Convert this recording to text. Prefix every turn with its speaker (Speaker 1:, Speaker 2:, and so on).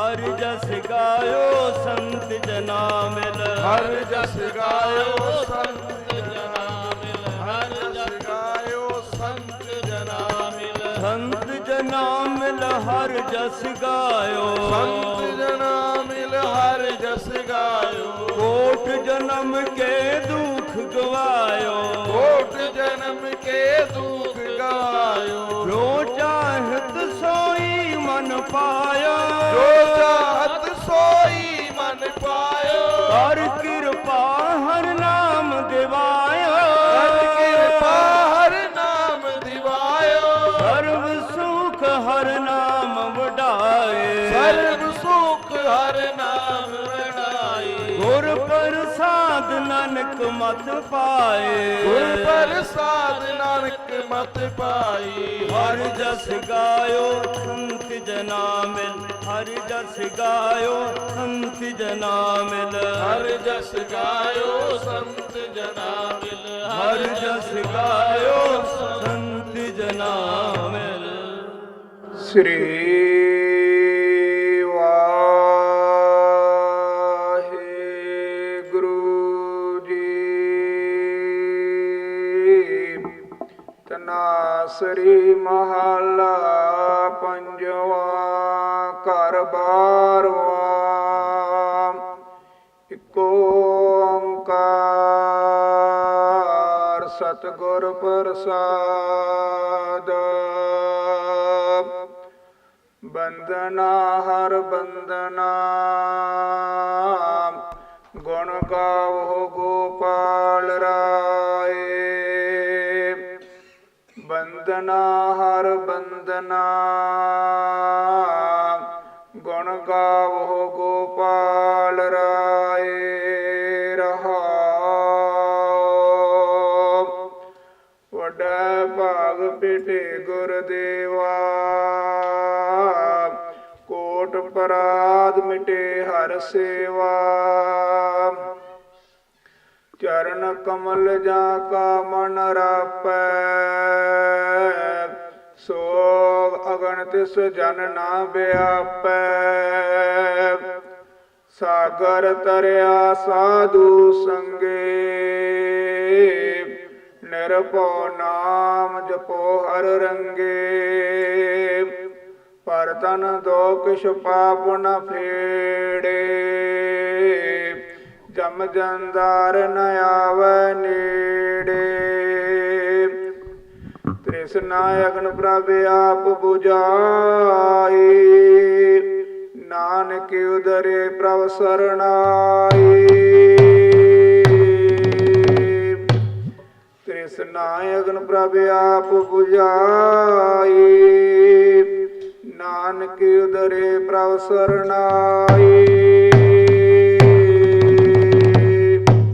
Speaker 1: ਹਰ ਜਸ ਗਾਇਓ ਸੰਤ ਜਨਾ ਮਿਲ।
Speaker 2: ਹਰ ਜਸ ਗਾਇਓ ਸੰਤ ਜਨਾ ਮਿਲ। ਹਰ ਜਸ ਗਾਇਓ ਸੰਤ ਜਨਾ ਮਿਲ।
Speaker 1: ਸੰਤ ਜਨਾ ਮਿਲ ਹਰ ਜਸ ਗਾਇਓ।
Speaker 2: ਸੰਤ ਜਨਾ ਮਿਲ ਹਰ ਜਸ ਗਾਇਓ।
Speaker 1: ਕੋਟ ਜਨਮ ਕੇ ਦੁਖ ਗਵਾਇਓ।
Speaker 2: ਕੋਟ ਜਨਮ ਕੇ ਦੁਖ ਗਾਇਓ।
Speaker 1: ਜੋ ਚਾਹਤ ਸੋਈ ਮਨ ਪਾਇਆ। ਹਰ ਨਾਮ
Speaker 2: ਵਡਾਈ
Speaker 1: ਗੁਰ ਪ੍ਰਸਾਦ ਨਾਨਕ ਮਤ ਪਾਏ।
Speaker 2: ਗੁਰ ਪ੍ਰਸਾਦ ਨਾਨਕ ਮਤ ਪਾਈ
Speaker 1: ਹਰ ਜਸ ਗਾਇਓ ਸੰਤ ਜਨਾ ਮਿਲ। ਹਰ ਜਸ ਗਾਇਓ ਸੰਤ ਜਨਾ ਮਿਲ।
Speaker 2: ਹਰ ਜਸ ਗਾਇਓ ਸੰਤ ਜਨਾ ਮਿਲ।
Speaker 1: ਹਰ ਜਸ ਗਾਇਓ ਸੰਤ ਜਨਾ ਮਿਲ।
Speaker 3: ਸ੍ਰੀ ਤਨਾਸਰੀ ਮਹਲਾ ਪੰਜਵਾ ਘਰ ਬਾਰਵਾ। ਇਕੋ ਓੰਕਾਰ ਸਤਿਗੁਰ ਪ੍ਰਸਾਦ। ਬੰਦਨਾ ਹਰ ਬੰਦਨਾ ਬੰਦਨਾ ਹਰ ਬੰਦਨਾ ਗੁਣ ਗਾਵੋ ਗੋਪਾਲ ਰਾਏ ਰਹਾਉ ਵੱਡਾ ਭਾਗ ਪਿਟੇ ਗੁਰਦੇਵਾ ਕੋਟ ਪਰਾਧ ਮਿਟੇ ਹਰ ਸੇਵਾ। ਚਰਨ ਕਮਲ ਜਾ ਕਾ ਮਨ ਰਾਪੈ। ਸੋ ਅਗਣ ਤਿਸ ਜਨ ਨਾ ਬਿਆਪੈ ਸਾਗਰ ਤਰਿਆ ਸਾਧੂ ਸੰਗੇ। ਨਿਰਭਉ ਨਾਮ ਜਪੋ ਹਰ ਰੰਗੇ। ਪਰਤਨ ਦੋ ਕਿਛ ਪਾਪ ਨ ਫੇੜੇ। ਜਮ ਜੰਦਾਰ ਨ ਆਵੈ ਨੇੜੇ। ਤ੍ਰਿਸ਼ਨਾ ਅਗਨ ਪ੍ਰਭ ਆਪ 부ਝਾਈ ਨਾਨਕ ਉਦਰੇ ਪ੍ਰਭ ਸਰਣਾਈ ਤ੍ਰਿਸ਼ਨਾ ਅਗਨ ਪ੍ਰਭ ਆਪ 부ਝਾਈ ਨਾਨਕ ਉਦਰੇ ਪ੍ਰਭ ਸਰਣਾਈ